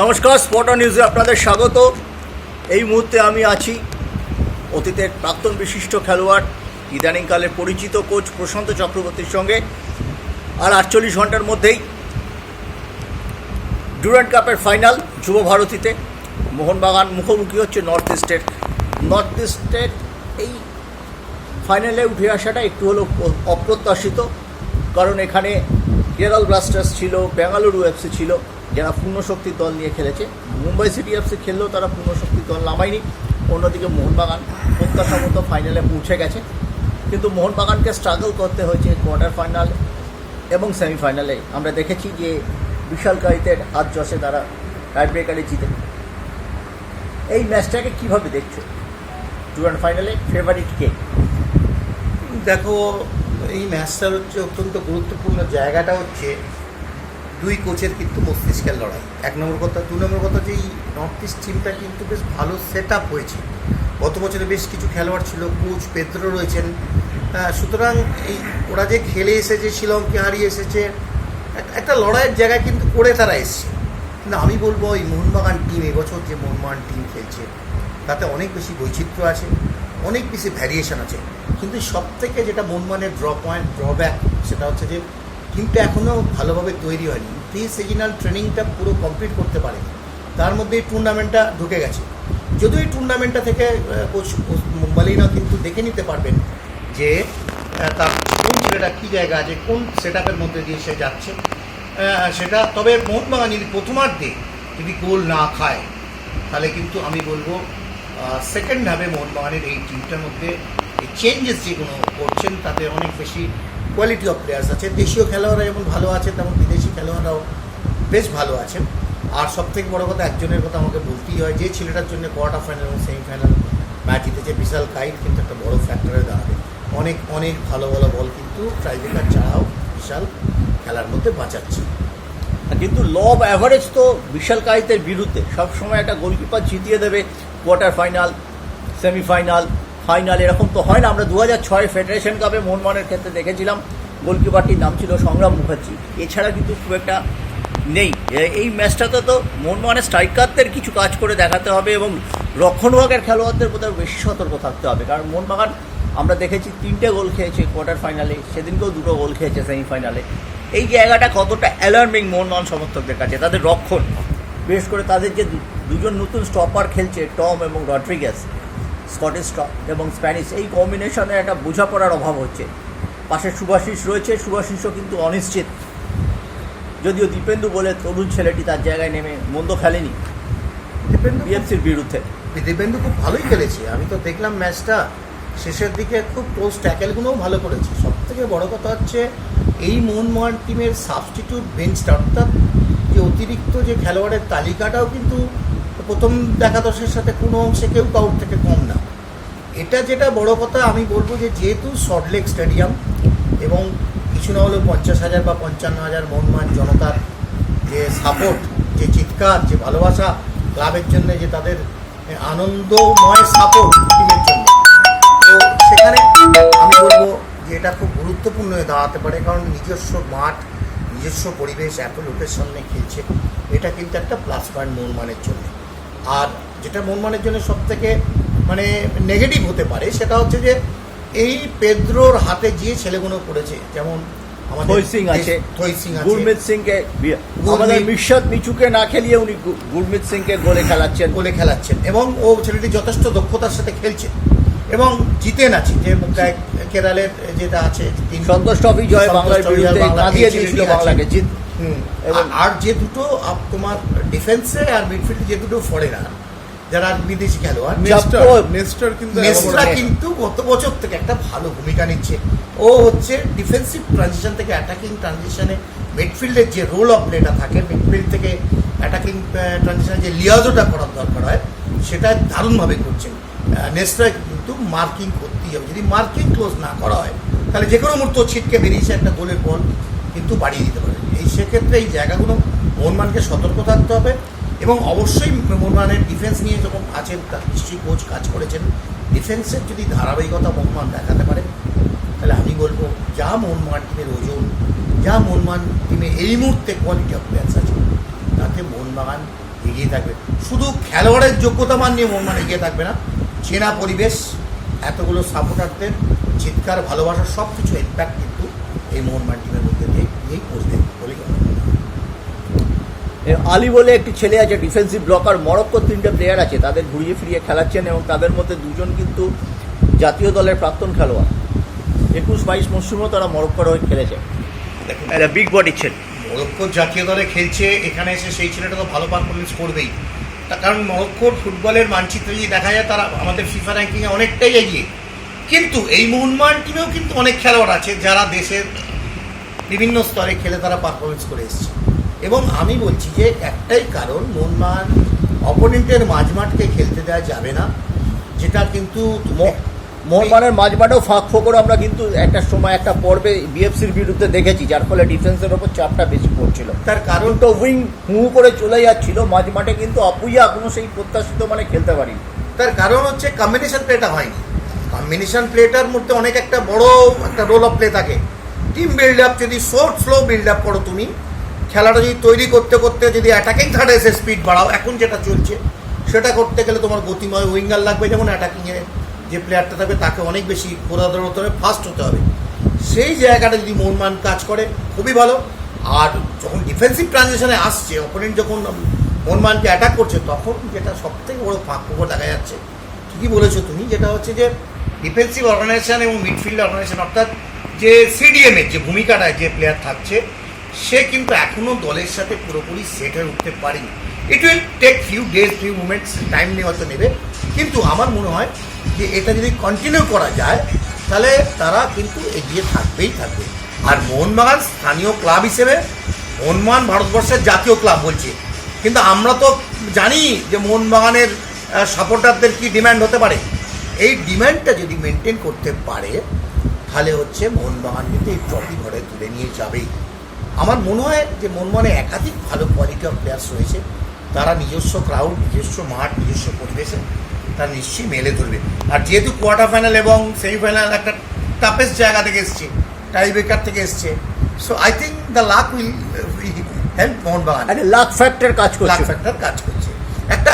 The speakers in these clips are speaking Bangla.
নমস্কার স্পট নিউজে আপনাদের স্বাগত। এই মুহূর্তে আমি আছি অতীতের প্রাক্তন বিশিষ্ট খেলোয়াড়, ইদানিংকালে পরিচিত কোচ প্রশান্ত চক্রবর্তীর সঙ্গে, আর আটচল্লিশ ঘণ্টার মধ্যেই ডুরান্ড কাপের ফাইনাল যুব ভারতীতে। মোহনবাগান মুখোমুখি হচ্ছে নর্থ ইস্টের নর্থ ইস্টের এই ফাইনালে উঠে আসাটা একটু হলেও অপ্রত্যাশিত, কারণ এখানে কেরল ব্লাস্টার্স ছিল বেঙ্গালুরু এফসি ছিল। যারা পূর্ণশক্তির দল নিয়ে খেলেছে। মুম্বাই সিটি এফসি খেললেও তারা পূর্ণশক্তির দল নামায়নি। অন্যদিকে মোহনবাগান প্রত্যাশা মতো ফাইনালে পৌঁছে গেছে। কিন্তু মোহনবাগানকে স্ট্রাগল করতে হয়েছে কোয়ার্টার ফাইনাল এবং সেমিফাইনালে আমরা দেখেছি যে বিশাল কাইতের হাত জসে তারা টাই ব্রেকারে জিতে। এই ম্যাচটাকে কীভাবে দেখছ? টুর্নামেন্ট ফাইনালে ফেভারিট কে? দেখো, এই ম্যাচটার হচ্ছে অত্যন্ত গুরুত্বপূর্ণ জায়গাটা হচ্ছে দুই কোচের কিন্তু মস্তিষ্কের লড়াই। এক নম্বর কথা, দু নম্বর কথা যে এই নর্থ ইস্ট টিমটা কিন্তু বেশ ভালো সেট আপ হয়েছে। গত বছরে বেশ কিছু খেলোয়াড় ছিল কোচ পেদ্রো রয়েছেন। সুতরাং এই ওরা যে খেলে এসেছে, শিলংকে হারিয়ে এসেছে একটা লড়াইয়ের জায়গায় কিন্তু করে তারা এসছে। কিন্তু আমি বলব, এই মোহনবাগান টিম এবছর যে মোহনবাগান টিম খেলছে, তাতে অনেক বেশি বৈচিত্র্য আছে, অনেক বেশি ভ্যারিয়েশন আছে। কিন্তু সব থেকে যেটা মোহনবাগানের ড্র পয়েন্ট ড্রব্যাক সেটা হচ্ছে যে টিমটা এখনও ভালোভাবে তৈরি হয়নি। প্রি সিজনাল ট্রেনিংটা পুরো কমপ্লিট করতে পারেনি। তার মধ্যে এই টুর্নামেন্টটা ঢুকে গেছে। যদিও এই টুর্নামেন্টটা থেকে কোচ মুম্বালিনা কিন্তু দেখে নিতে পারবেন যে তার কোন ছেলেটা কী জায়গা আছে, কোন সেট আপের মধ্যে দিয়ে সে যাচ্ছে। সেটা, তবে মোহনবাগান যদি প্রথমার্ধে যদি গোল না খায়, তাহলে কিন্তু আমি বলব সেকেন্ড হাফে মোহনবাগানের এই টিমটার মধ্যে এই চেঞ্জেস যেগুলো করছেন, তাতে অনেক বেশি কোয়ালিটি অফ প্লেয়ার্স আছে। দেশীয় খেলোয়াড়রা যেমন ভালো আছে, তেমন বিদেশি খেলোয়াড়রাও বেশ ভালো আছে আর সব থেকে বড় কথা, একজনের কথা আমাকে বলতেই হয়, যে ছেলেটার জন্য কোয়ার্টার ফাইনাল এবং সেমিফাইনাল ম্যাচ জিতেছে বিশাল কাইট, কিন্তু একটা বড় ফ্যাক্টরে দাঁড়াবে। অনেক অনেক ভালো ভালো বল কিন্তু ট্রাইবেকার ছাড়াও বিশাল খেলার মধ্যে বাঁচাচ্ছে। কিন্তু ল অফ অ্যাভারেজ তো বিশাল কাহিতের বিরুদ্ধে সবসময় একটা গোলকিপার জিতিয়ে দেবে কোয়ার্টার ফাইনাল সেমিফাইনাল ফাইনাল এরকম তো হয় না। আমরা দু হাজার ছয় ফেডারেশন কাপে মোহনমানের ক্ষেত্রে দেখেছিলাম। গোলকিপারটির নাম ছিল সংগ্রাম মুখার্জি। এছাড়া কিন্তু খুব একটা নেই। এই ম্যাচটাতে তো মোহনমানের স্ট্রাইকারদের কিছু কাজ করে দেখাতে হবে এবং রক্ষণভাগের খেলোয়াড়দের বোধহয় বেশি সতর্ক থাকতে হবে। কারণ মোহনবাগান আমরা দেখেছি তিনটে গোল খেয়েছে কোয়ার্টার ফাইনালে সেদিনকেও দুটো গোল খেয়েছে সেমিফাইনালে এই জায়গাটা কতটা অ্যালার্মিং মোহনবাগান সমর্থকদের কাছে। তাদের রক্ষণ, বিশেষ করে তাদের যে দুজন নতুন স্টপার খেলছে, টম এবং রড্রিগেস স্কটিশ এবং স্প্যানিশ এই কম্বিনেশনে একটা বোঝাপড়ার অভাব হচ্ছে। পাশে সুভাশিস রয়েছে সুভাশিসও কিন্তু অনিশ্চিত। যদিও দীপেন্দু বলে তরুণ ছেলেটি তার জায়গায় নেমে মন্দ খেলেনি দীপেন্দু বিএফসির বিরুদ্ধে। দীপেন্দু খুব ভালোই খেলেছে। আমি তো দেখলাম ম্যাচটা শেষের দিকে খুব ক্লোজ ট্যাকেলগুলোও ভালো করেছে। সব থেকে বড় কথা হচ্ছে এই মোহনমোহন টিমের সাবস্টিটিউট বেঞ্চটা অর্থাৎ যে অতিরিক্ত যে খেলোয়াড়ের তালিকাটাও কিন্তু প্রথম দেখাদশের সাথে কোনো অংশে কেউ কাউর থেকে কম না। এটা যেটা বড় কথা, আমি বলব যে যেহেতু সল্টলেক স্টেডিয়াম এবং কিছু না হলেও পঞ্চাশ হাজার বা পঞ্চান্ন হাজার মোহনমান জনতার যে সাপোর্ট যে চিৎকার, যে ভালোবাসা ক্লাবের জন্য, যে তাদের আনন্দময় সাপোর্ট টিমের জন্য। তো সেখানে আমি বলব যে এটা খুব গুরুত্বপূর্ণ হয়ে দাঁড়াতে পারে, কারণ নিজস্ব মাঠ, নিজস্ব পরিবেশ, এত লোকের সামনে খেলছে, এটা কিন্তু একটা প্লাস পয়েন্ট মোহনমানের জন্য। আর যেটা মোহনমানের জন্য সব থেকে মানে নেগেটিভ হতে পারে সেটা হচ্ছে যে এই পেদ্রোর হাতে যে ছেলেগুলো পড়েছে যেমন থই সিং আছে। থই সিং আছে। গুরমিত সিংকে বি- গুরমিত- আমাদের মিশত মিচুকে না খেলিয়ে উনি গুরমিত সিংকে গোলে খেলাচ্ছেন। গোলে খেলাচ্ছেন এবং ও ছেলেটি যথেষ্ট দক্ষতার সাথে খেলছে এবং জিতেন আছে যে কেরালের যেটা আছে সন্তোষ ট্রফি জয় বাংলার বিরুদ্ধে দিয়েছিল বাংলাকে জিত হুম, আর যে দুটো তোমার ডিফেন্সে আর মিডফিল্ডে যে দুটো ফরেনার যারা বিদেশি খেলোয়াড় নেস্টর, নেস্টর কিন্তু কিন্তু গত বছর থেকে একটা ভালো ভূমিকা নিচ্ছে। ও হচ্ছে ডিফেন্সিভ ট্রানজিশন থেকে অ্যাটাকিং ট্রানজিশনে মিডফিল্ডের যে রোল অফ প্লেটা থাকে মিডফিল্ড থেকে অ্যাটাকিং ট্রানজিশনে যে লিয়াজোটা করার দরকার হয় সেটা দারুণভাবে করছেন নেসরা কিন্তু মার্কিং করতেই হবে। যদি মার্কিং ক্লোজ না করা হয় তাহলে যে কোনো মুহূর্ত ছিটকে বেরিয়েছে একটা গোলের বল কিন্তু বাড়িয়ে দিতে পারে। এই সেক্ষেত্রে এই জায়গাগুলো মোহনমানকে সতর্ক থাকতে হবে এবং অবশ্যই মোহনবাগানের ডিফেন্স নিয়ে যখন আছেন, তার নিশ্চয়ই কোচ কাজ করেছেন ডিফেন্সের যদি ধারাবাহিকতা মোহনবাগান দেখাতে পারে, তাহলে আমি বলব, যা মোহনবাগান টিমের ওজন, যা মোহনবাগান টিমে এই মুহূর্তে কোয়ালিটি অফ প্লেয়ার্স আছে, তাতে মোহনবাগান এগিয়ে থাকবে। শুধু খেলোয়াড়ের যোগ্যতা মান নিয়ে মোহনবাগান এগিয়ে থাকবে না, চেনা পরিবেশ, এতগুলো সাপোর্টারদের চিৎকার, ভালোবাসা সব কিছু ইম্প্যাক্ট কিন্তু এই মোহনবাগান টিমের মধ্যে দিয়ে দিয়েই পড়বে বলেই আমার মনে হয়। এ, আলী বলে একটি ছেলে আছে ডিফেন্সিভ ব্লকার মরক্কোর তিনটে প্লেয়ার আছে তাদের ঘুরিয়ে ফিরিয়ে খেলাচ্ছেন এবং তাদের মধ্যে দুজন কিন্তু জাতীয় দলের প্রাক্তন খেলোয়াড়। একুশ বাইশ মরশুমেও তারা মরক্কোর হয়ে খেলেছে। বিগ বডি ছেলে। মরক্কো জাতীয় দলে খেলছে এখানে এসে সেই ছেলেটা তো ভালো পারফরমেন্স করবেই। তার কারণ মরক্কোর ফুটবলের মানচিত্রে যদি দেখা যায় তারা আমাদের ফিফা র্যাঙ্কিংয়ে অনেকটাই এগিয়ে। কিন্তু এই মোহনবাগান টিমেও কিন্তু অনেক খেলোয়াড় আছে যারা দেশের বিভিন্ন স্তরে খেলে তারা পারফরমেন্স করে এসছে। এবং আমি বলছি যে একটাই কারণ মোহনবাগান অপোনেন্টের মাঝমাঠকে খেলতে দেওয়া যাবে না যেটা কিন্তু ম- মোহনবাগানের মাঝমাঠেও ফাঁক ফোকর আমরা কিন্তু একটা সময় একটা পর্বে বিএফসির বিরুদ্ধে দেখেছি যার ফলে ডিফেন্সের ওপর চাপটা বেশি পড়ছিল। তার কারণ তো উইং হু করে চলে যাচ্ছিল মাঝমাঠে কিন্তু অপুইয়া এখনও সেই প্রত্যাশিত মানে খেলতে পারিনি। তার কারণ হচ্ছে কম্বিনেশন প্লেটা হয়নি। কম্বিনেশন প্লেটার মধ্যে অনেক একটা বড় একটা রোল অফ প্লে থাকে। টিম বিল্ড আপ যদি শর্ট স্লো বিল্ড আপ করো তুমি, খেলাটা যদি তৈরি করতে করতে যদি অ্যাটাকিং থার্ডে এসে স্পিড বাড়াও, এখন যেটা চলছে, সেটা করতে গেলে তোমার গতিময় উইঙ্গার লাগবে, যেমন অ্যাটাকিংয়ে যে প্লেয়ারটা থাকবে, তাকে অনেক বেশি ঘোরাধর হতে হবে ফাস্ট হতে হবে। সেই জায়গাটা যদি মনমান কাজ করে, খুবই ভালো। আর যখন ডিফেন্সিভ ট্রানজেকশনে আসছে অপোনেন্ট যখন মনমানকে অ্যাটাক করছে, তখন যেটা সবথেকে বড় ফাঁক ফোকর দেখা যাচ্ছে, ঠিকই বলেছ তুমি, যেটা হচ্ছে যে ডিফেন্সিভ অর্গানাইজেশন এবং মিডফিল্ড অর্গানাইজেশন অর্থাৎ যে সিডিএম এর যে ভূমিকাটায় যে প্লেয়ার থাকছে, সে কিন্তু এখনও দলের সাথে পুরোপুরি সেট হয়ে উঠতে পারেনি। It will take few days few moments time নিয়ে হয়তো নেবে। কিন্তু আমার মনে হয় যে এটা যদি কন্টিনিউ করা যায়, তাহলে তারা কিন্তু এগিয়ে থাকবেই থাকবে। আর মোহনবাগান স্থানীয় ক্লাব হিসেবে মোহনবাগান ভারতবর্ষের জাতীয় ক্লাব বলছে। কিন্তু আমরা তো জানি যে মোহনবাগানের সাপোর্টারদের কি ডিম্যান্ড হতে পারে। এই ডিমান্ডটা যদি মেনটেন করতে পারে তাহলে হচ্ছে মোহনবাগান কিন্তু এই ট্রফি ঘরে তুলে নিয়ে যাবেই। আমার মনে হয় যে মোহনবাগানে একাধিক ভালো কোয়ালিটি অফ প্লেয়ার্স রয়েছে। তারা নিজস্ব ক্রাউড নিজস্ব মাঠ নিজস্ব পরিবেশে তারা নিশ্চয়ই মেলে ধরবে। আর যেহেতু কোয়ার্টার ফাইনাল এবং সেমিফাইনাল একটা টাফেস্ট জায়গা থেকে এসছে টাই ব্রেকার থেকে এসছে so I think the luck will help Mohun Bagan একটা লাক ফ্যাক্টর কাজ লাক করছে ফ্যাক্টর কাজ করছে। একটা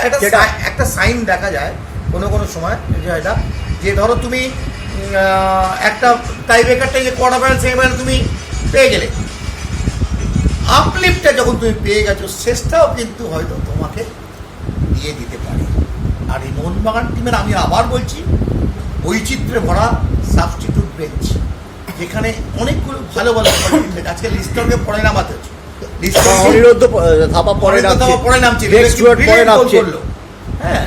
একটা সাইন দেখা যায় কোনো কোনো সময় যে এটা যে ধরো তুমি একটা টাই ব্রেকারটা যে কোয়ার্টার ফাইনাল সেমিফাইনাল তুমি পেয়ে গেলে। আপলিফটটা যখন তুমি পেয়ে গেছো শেষটাও কিন্তু হয়তো তোমাকে দিয়ে দিতে পারে। আর এই মোহনবাগান টিমের আমি আবার বলছি বৈচিত্র্যে ভরা সাবস্টিটিউট বেঞ্চ যেখানে অনেকগুলো ভালো ভালো। আজকে লিস্টকে পড়ে নামাতে হচ্ছে লিস্টকে অনিরুদ্ধ ধাপা পরে পরে নামছে। পরে হ্যাঁ।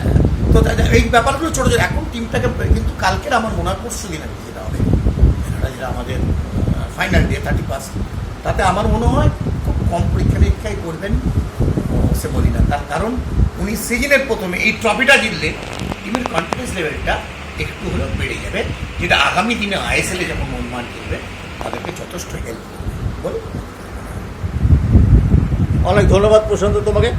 তো এই ব্যাপারগুলো ছোট ছোট। এখন টিমটাকে কিন্তু কালকের আমার মনে হয় পরশু দিন কি যেটা হবে যেটা আমাদের ফাইনাল ডে থার্টি ফার্স্ট তাতে আমার মনে হয় খুব কম পরীক্ষা নিরীক্ষাই করবেন সে বলি না। তার কারণ, উনি সিজনের প্রথমে এই ট্রফিটা জিতলে টিমের কনফিডেন্স লেভেলটা একটু হলেও বেড়ে যাবে। যেটা আগামী দিনে আইএসএল যখন মনমান খেলবে তাদেরকে যথেষ্ট হেল্প করবে। বলো অনেক ধন্যবাদ প্রশান্ত তোমাকে।